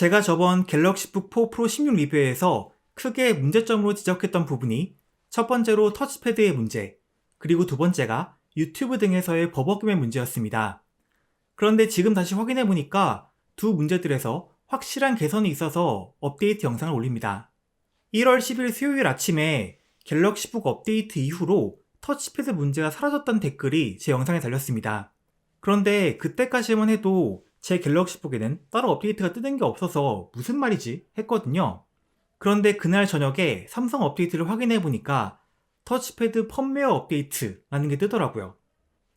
제가 저번 갤럭시북 4 프로 16 리뷰에서 크게 문제점으로 지적했던 부분이 첫 번째로 터치패드의 문제, 그리고 두 번째가 유튜브 등에서의 버벅임의 문제였습니다. 그런데 지금 다시 확인해보니까 두 문제들에서 확실한 개선이 있어서 업데이트 영상을 올립니다. 1월 10일 수요일 아침에 갤럭시북 업데이트 이후로 터치패드 문제가 사라졌다는 댓글이 제 영상에 달렸습니다. 그런데 그때까지만 해도 제 갤럭시북에는 따로 업데이트가 뜨는 게 없어서 무슨 말이지 했거든요. 그런데 그날 저녁에 삼성 업데이트를 확인해 보니까 터치패드 펌웨어 업데이트라는 게 뜨더라고요.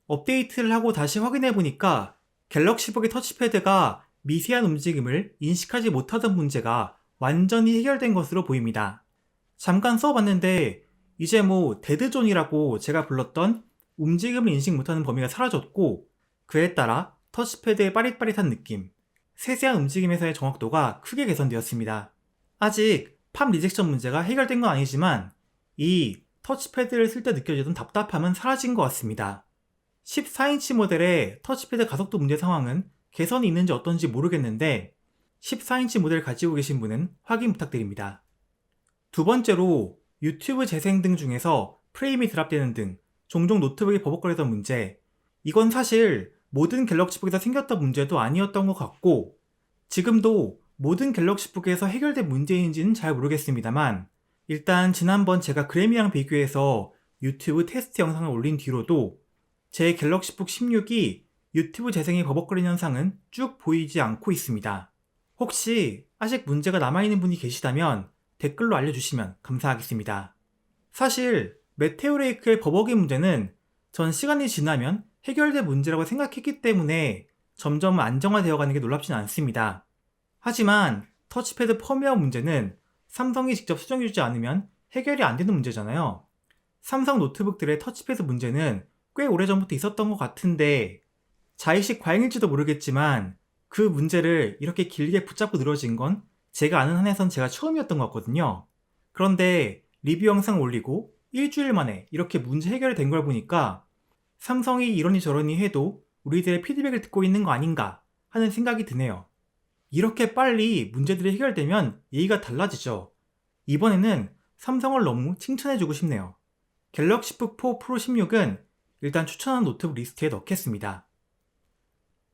업데이트를 하고 다시 확인해 보니까 갤럭시북의 터치패드가 미세한 움직임을 인식하지 못하던 문제가 완전히 해결된 것으로 보입니다. 잠깐 써봤는데 이제 뭐 데드존이라고 제가 불렀던 움직임을 인식 못하는 범위가 사라졌고 그에 따라 터치패드의 빠릿빠릿한 느낌, 세세한 움직임에서의 정확도가 크게 개선되었습니다. 아직 팝 리젝션 문제가 해결된 건 아니지만 이 터치패드를 쓸 때 느껴지던 답답함은 사라진 것 같습니다. 14인치 모델의 터치패드 가속도 문제 상황은 개선이 있는지 어떤지 모르겠는데 14인치 모델 가지고 계신 분은 확인 부탁드립니다. 두 번째로 유튜브 재생 등 중에서 프레임이 드랍되는 등 종종 노트북이 버벅거리던 문제 이건 사실 모든 갤럭시북에서 생겼던 문제도 아니었던 것 같고 지금도 모든 갤럭시북에서 해결된 문제인지는 잘 모르겠습니다만 일단 지난번 제가 그래미랑 비교해서 유튜브 테스트 영상을 올린 뒤로도 제 갤럭시북 16이 유튜브 재생이 버벅거리는 현상은 쭉 보이지 않고 있습니다. 혹시 아직 문제가 남아있는 분이 계시다면 댓글로 알려주시면 감사하겠습니다. 사실 메테오레이크의 버벅이 문제는 전 시간이 지나면 해결될 문제라고 생각했기 때문에 점점 안정화되어 가는 게 놀랍진 않습니다. 하지만 터치패드 펌웨어 문제는 삼성이 직접 수정해주지 않으면 해결이 안 되는 문제잖아요. 삼성 노트북들의 터치패드 문제는 꽤 오래전부터 있었던 것 같은데 자의식 과잉일지도 모르겠지만 그 문제를 이렇게 길게 붙잡고 늘어진 건 제가 아는 한에선 제가 처음이었던 것 같거든요. 그런데 리뷰 영상 올리고 일주일 만에 이렇게 문제 해결이 된 걸 보니까 삼성이 이러니 저러니 해도 우리들의 피드백을 듣고 있는 거 아닌가 하는 생각이 드네요. 이렇게 빨리 문제들이 해결되면 예의가 달라지죠. 이번에는 삼성을 너무 칭찬해주고 싶네요. 갤럭시북 4 프로 16은 일단 추천한 노트북 리스트에 넣겠습니다.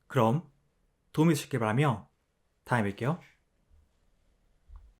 그럼 도움이 되셨길 바라며 다음에 뵐게요.